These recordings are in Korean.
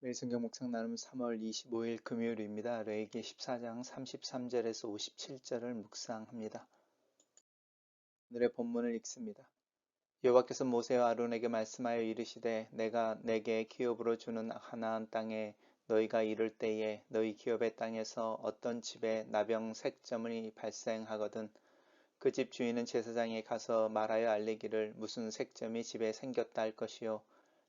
매일 성경 묵상 나눔 3월 25일 금요일입니다. 레이기 14장 33절에서 57절을 묵상합니다. 오늘의 본문을 읽습니다. 여호와께서 모세와 아론에게 말씀하여 이르시되 내가 내게 기업으로 주는 하나안 땅에 너희가 이를 때에 너희 기업의 땅에서 어떤 집에 나병 색점이 발생하거든 그 집 주인은 제사장에 가서 말하여 알리기를 무슨 색점이 집에 생겼다 할 것이요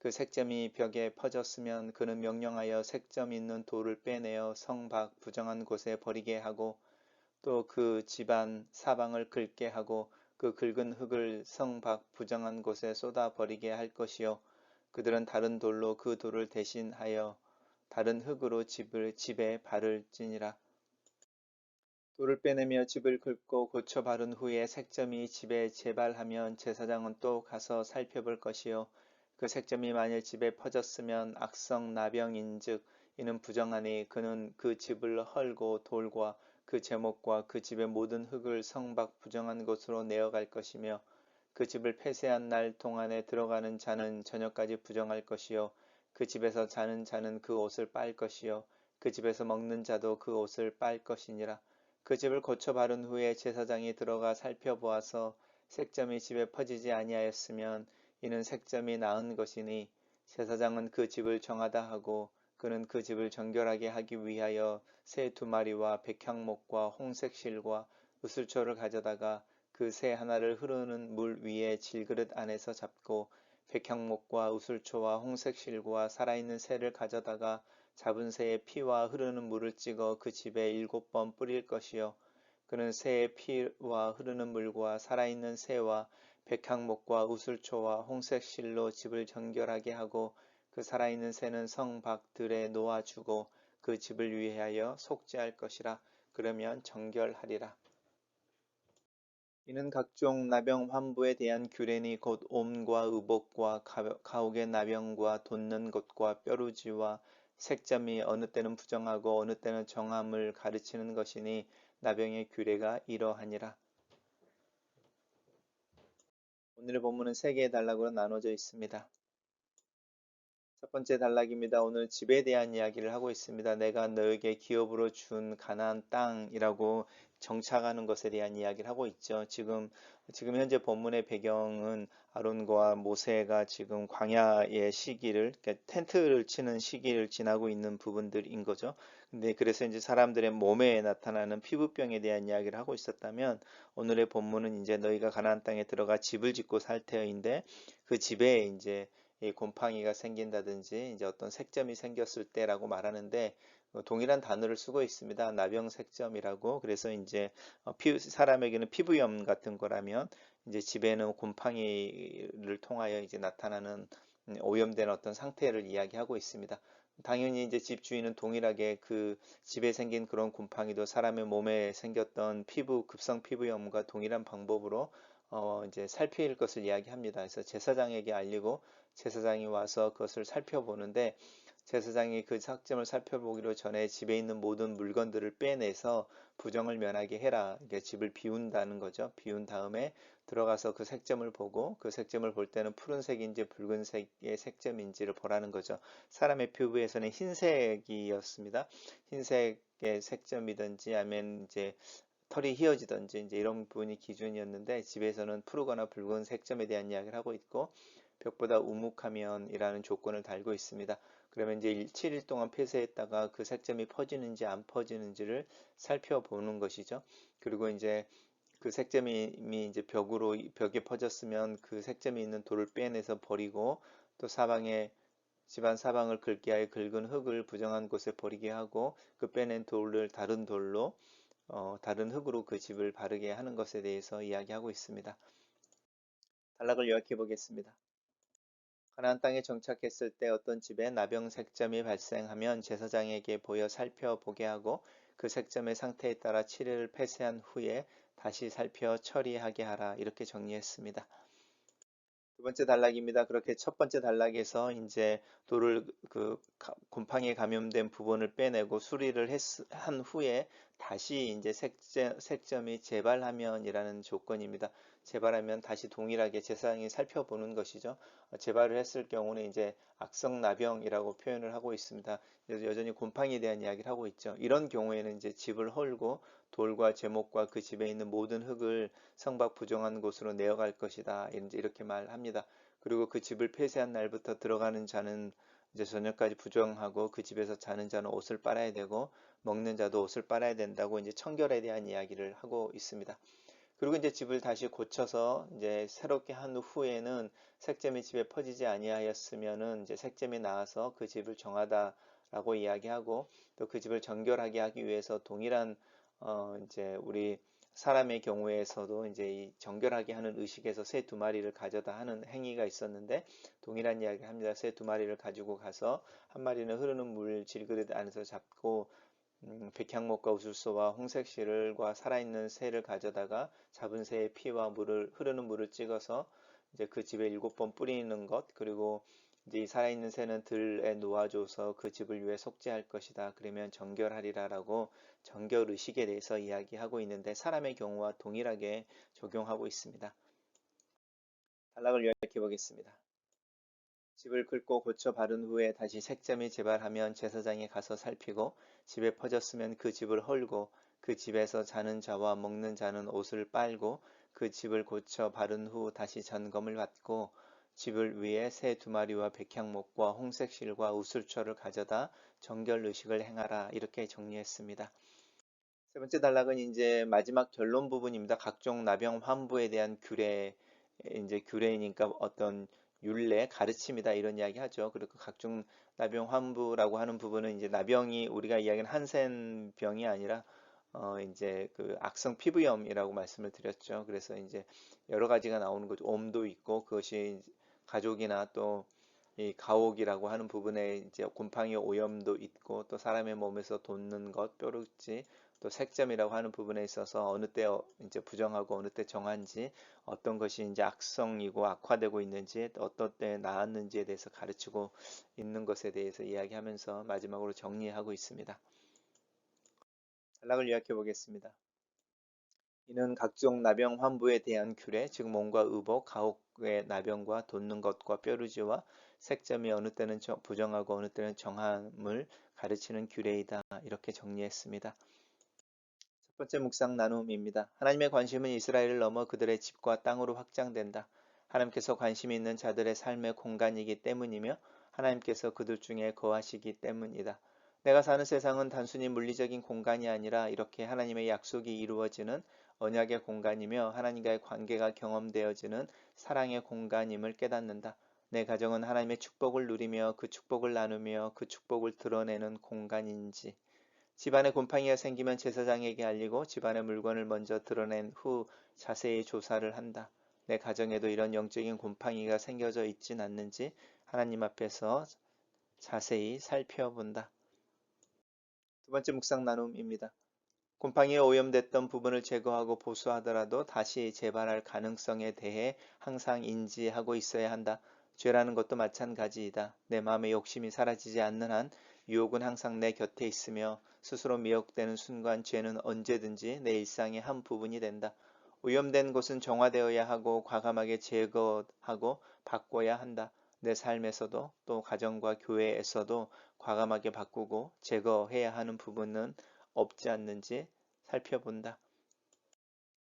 그 색점이 벽에 퍼졌으면 그는 명령하여 색점 있는 돌을 빼내어 성 밖 부정한 곳에 버리게 하고 또 그 집안 사방을 긁게 하고 그 긁은 흙을 성 밖 부정한 곳에 쏟아 버리게 할 것이요. 그들은 다른 돌로 그 돌을 대신하여 다른 흙으로 집을 집에 찌니라. 돌을 빼내며 집을 긁고 고쳐 바른 후에 색점이 집에 재발하면 제사장은 또 가서 살펴볼 것이요 그 색점이 만일 집에 퍼졌으면 악성 나병인즉 이는 부정하니 그는 그 집을 헐고 돌과 그 제목과 그 집의 모든 흙을 성밖 부정한 곳으로 내어갈 것이며 그 집을 폐쇄한 날 동안에 들어가는 자는 저녁까지 부정할 것이요 그 집에서 자는 자는 그 옷을 빨 것이요 그 집에서 먹는 자도 그 옷을 빨 것이니라. 그 집을 고쳐 바른 후에 제사장이 들어가 살펴보아서 색점이 집에 퍼지지 아니하였으면 이는 색점이 나은 것이니 제사장은 그 집을 정하다 하고 그는 그 집을 정결하게 하기 위하여 새 두 마리와 백향목과 홍색 실과 우슬초를 가져다가 그 새 하나를 흐르는 물 위에 질그릇 안에서 잡고 백향목과 우슬초와 홍색 실과 살아있는 새를 가져다가 잡은 새의 피와 흐르는 물을 찍어 그 집에 일곱 번 뿌릴 것이요. 그는 새의 피와 흐르는 물과 살아있는 새와 백향목과 우슬초와 홍색 실로 집을 정결하게 하고 그 살아있는 새는 성 밖들에 놓아주고 그 집을 위하여 속죄할 것이라 그러면 정결하리라. 이는 각종 나병 환부에 대한 규례니 곧 옴과 의복과 가옥의 나병과 돋는 것과 뼈루지와 색점이 어느 때는 부정하고 어느 때는 정함을 가르치는 것이니 나병의 규례가 이러하니라. 오늘의 본문은 세 개의 단락으로 나눠져 있습니다. 첫 번째 단락입니다. 오늘 집에 대한 이야기를 하고 있습니다. 내가 너에게 기업으로 준 가나안 땅이라고 정착하는 것에 대한 이야기를 하고 있죠. 지금 지금 현재 본문의 배경은 아론과 모세가 지금 광야의 시기를 그러니까 텐트를 치는 시기를 지나고 있는 부분들인 거죠. 근데 그래서 이제 사람들의 몸에 나타나는 피부병에 대한 이야기를 하고 있었다면 오늘의 본문은 이제 너희가 가나안 땅에 들어가 집을 짓고 살 터인데 그 집에 이제 이 곰팡이가 생긴다든지 이제 어떤 색점이 생겼을 때라고 말하는데 어, 동일한 단어를 쓰고 있습니다. 나병색점이라고 그래서 이제 어, 피, 사람에게는 피부염 같은 거라면 이제 집에는 곰팡이를 통하여 이제 나타나는 음, 오염된 어떤 상태를 이야기하고 있습니다. 당연히 이제 집 주인은 동일하게 그 집에 생긴 그런 곰팡이도 사람의 몸에 생겼던 피부 급성 피부염과 동일한 방법으로 어 이제 살필 것을 이야기합니다. 그래서 제사장에게 알리고 제사장이 와서 그것을 살펴보는데 제사장이 그 sak점을 살펴보기로 전에 집에 있는 모든 물건들을 빼내서 부정을 면하게 해라. 이게 집을 비운다는 거죠. 비운 다음에 들어가서 그 색점을 보고 그 색점을 볼 때는 푸른색인지 붉은색의 색점인지를 보라는 거죠. 사람의 피부에서는 흰색이었습니다. 흰색의 색점이든지 아니면 이제 털이 휘어지든지 이제 이런 부분이 기준이었는데 집에서는 푸르거나 붉은 색점에 대한 이야기를 하고 있고 벽보다 우묵하면이라는 조건을 달고 있습니다. 그러면 이제 7일 동안 폐쇄했다가 그 색점이 퍼지는지 안 퍼지는지를 살펴보는 것이죠. 그리고 이제 그 색점이 이제 벽으로 벽에 퍼졌으면 그 색점이 있는 돌을 빼내서 버리고 또 사방에 집안 사방을 긁게 하여 긁은 흙을 부정한 곳에 버리게 하고 그 빼낸 돌을 다른 돌로 어, 다른 흙으로 그 집을 바르게 하는 것에 대해서 이야기하고 있습니다. 단락을 요약해 보겠습니다. 가나안 땅에 정착했을 때 어떤 집에 나병 색점이 발생하면 제사장에게 보여 살펴보게 하고 그 색점의 상태에 따라 칠을 폐쇄한 후에 다시 살펴 처리하게 하라 이렇게 정리했습니다. 두 번째 단락입니다. 그렇게 첫 번째 단락에서 이제 돌을 그 곰팡이에 감염된 부분을 빼내고 수리를 했, 한 후에 다시 이제 색점, 색점이 재발하면이라는 조건입니다. 재발하면 다시 동일하게 제사장이 살펴보는 것이죠. 어, 재발을 했을 경우는 이제 악성 나병이라고 표현을 하고 있습니다. 여전히 곰팡이에 대한 이야기를 하고 있죠. 이런 경우에는 이제 집을 헐고 돌과 제목과 그 집에 있는 모든 흙을 성박 부정한 곳으로 내어갈 것이다. 이렇게 말합니다. 그리고 그 집을 폐쇄한 날부터 들어가는 자는 이제 저녁까지 부정하고 그 집에서 자는 자는 옷을 빨아야 되고 먹는 자도 옷을 빨아야 된다고 이제 청결에 대한 이야기를 하고 있습니다. 그리고 이제 집을 다시 고쳐서 이제 새롭게 한 후에는 색점이 집에 퍼지지 아니하였으면은 이제 색점이 나와서 그 집을 정하다라고 이야기하고 또 그 집을 정결하게 하기 위해서 동일한 어 이제 우리 사람의 경우에서도 이제 이 정결하게 하는 의식에서 새 두 마리를 가져다 하는 행위가 있었는데 동일한 이야기를 합니다. 새 두 마리를 가지고 가서 한 마리는 흐르는 물 질그릇 안에서 잡고 음, 백향목과 우술소와 홍색 실과 살아있는 새를 가져다가 잡은 새의 피와 물을 흐르는 물을 찍어서 이제 그 집에 일곱 번 뿌리는 것 그리고 이제 이 살아있는 새는 들에 놓아줘서 그 집을 위해 속죄할 것이다. 그러면 정결하리라라고 정결 의식에 대해서 이야기하고 있는데 사람의 경우와 동일하게 적용하고 있습니다. 단락을 요약해 보겠습니다. 집을 긁고 고쳐 바른 후에 다시 색점이 재발하면 제사장이 가서 살피고 집에 퍼졌으면 그 집을 헐고 그 집에서 자는 자와 먹는 자는 옷을 빨고 그 집을 고쳐 바른 후 다시 점검을 받고 집을 위해 새 두 마리와 백향목과 홍색 실과 우슬초를 가져다 정결 의식을 행하라 이렇게 정리했습니다. 세 번째 단락은 이제 마지막 결론 부분입니다. 각종 나병 환부에 대한 규례 이제 규례니까 어떤 율례, 가르침이다 이런 이야기 하죠. 그리고 각종 나병 환부라고 하는 부분은 이제 나병이 우리가 이야기하는 한센병이 아니라 어 이제 그 악성 피부염이라고 말씀을 드렸죠. 그래서 이제 여러 가지가 나오는 거죠. 옴도 있고 그것이 가족이나 또 이 가옥이라고 하는 부분에 이제 곰팡이 오염도 있고 또 사람의 몸에서 돋는 것, 뾰루지, 또 색점이라고 하는 부분에 있어서 어느 때 어, 이제 부정하고 어느 때 정한지 어떤 것이 이제 악성이고 악화되고 있는지 어떤 때 나았는지에 대해서 가르치고 있는 것에 대해서 이야기하면서 마지막으로 정리하고 있습니다. 단락을 요약해 보겠습니다. 이는 각종 나병 환부에 대한 규례, 즉 몸과 의복, 가옥의 나병과 돋는 것과 뾰루지와 색점이 어느 때는 부정하고 어느 때는 정함을 가르치는 규례이다. 이렇게 정리했습니다. 번째 묵상 나눔입니다. 하나님의 관심은 이스라엘을 넘어 그들의 집과 땅으로 확장된다. 하나님께서 관심이 있는 자들의 삶의 공간이기 때문이며 하나님께서 그들 중에 거하시기 때문이다. 내가 사는 세상은 단순히 물리적인 공간이 아니라 이렇게 하나님의 약속이 이루어지는 언약의 공간이며 하나님과의 관계가 경험되어지는 사랑의 공간임을 깨닫는다. 내 가정은 하나님의 축복을 누리며 그 축복을 나누며 그 축복을 드러내는 공간인지 집안에 곰팡이가 생기면 제사장에게 알리고 집안의 물건을 먼저 드러낸 후 자세히 조사를 한다. 내 가정에도 이런 영적인 곰팡이가 생겨져 있진 않는지 하나님 앞에서 자세히 살펴본다. 두 번째 묵상 나눔입니다. 곰팡이에 오염됐던 부분을 제거하고 보수하더라도 다시 재발할 가능성에 대해 항상 인지하고 있어야 한다. 죄라는 것도 마찬가지이다. 내 마음의 욕심이 사라지지 않는 한 유혹은 항상 내 곁에 있으며 스스로 미혹되는 순간 죄는 언제든지 내 일상의 한 부분이 된다. 오염된 곳은 정화되어야 하고 과감하게 제거하고 바꿔야 한다. 내 삶에서도 또 가정과 교회에서도 과감하게 바꾸고 제거해야 하는 부분은 없지 않는지 살펴본다.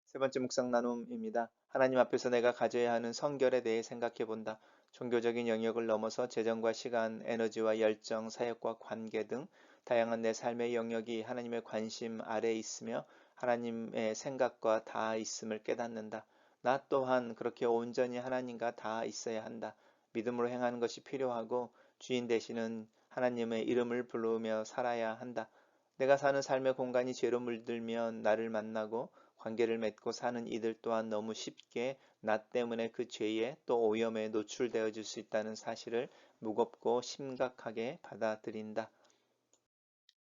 세 번째 묵상 나눔입니다. 하나님 앞에서 내가 가져야 하는 성결에 대해 생각해 본다. 종교적인 영역을 넘어서 재정과 시간, 에너지와 열정, 사역과 관계 등 다양한 내 삶의 영역이 하나님의 관심 아래에 있으며 하나님의 생각과 다 있음을 깨닫는다. 나 또한 그렇게 온전히 하나님과 다 있어야 한다. 믿음으로 행하는 것이 필요하고 주인 되시는 하나님의 이름을 부르며 살아야 한다. 내가 사는 삶의 공간이 죄로 물들면 나를 만나고 관계를 맺고 사는 이들 또한 너무 쉽게 나 때문에 그 죄에 또 오염에 노출되어질 수 있다는 사실을 무겁고 심각하게 받아들인다.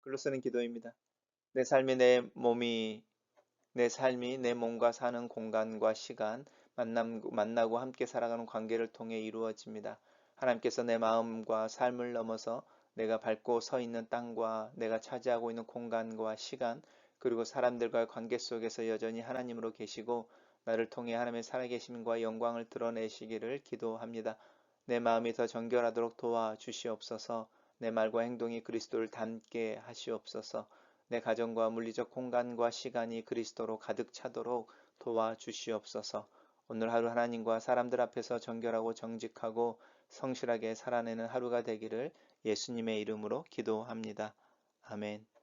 글로 쓰는 기도입니다. 내 삶이 내 몸이 내 삶이 내 몸과 사는 공간과 시간, 만남, 만나고 함께 살아가는 관계를 통해 이루어집니다. 하나님께서 내 마음과 삶을 넘어서 내가 밟고 서 있는 땅과 내가 차지하고 있는 공간과 시간, 그리고 사람들과의 관계 속에서 여전히 하나님으로 계시고 나를 통해 하나님의 살아계심과 영광을 드러내시기를 기도합니다. 내 마음이 더 정결하도록 도와주시옵소서. 내 말과 행동이 그리스도를 닮게 하시옵소서. 내 가정과 물리적 공간과 시간이 그리스도로 가득 차도록 도와주시옵소서. 오늘 하루 하나님과 사람들 앞에서 정결하고 정직하고 성실하게 살아내는 하루가 되기를 예수님의 이름으로 기도합니다. 아멘.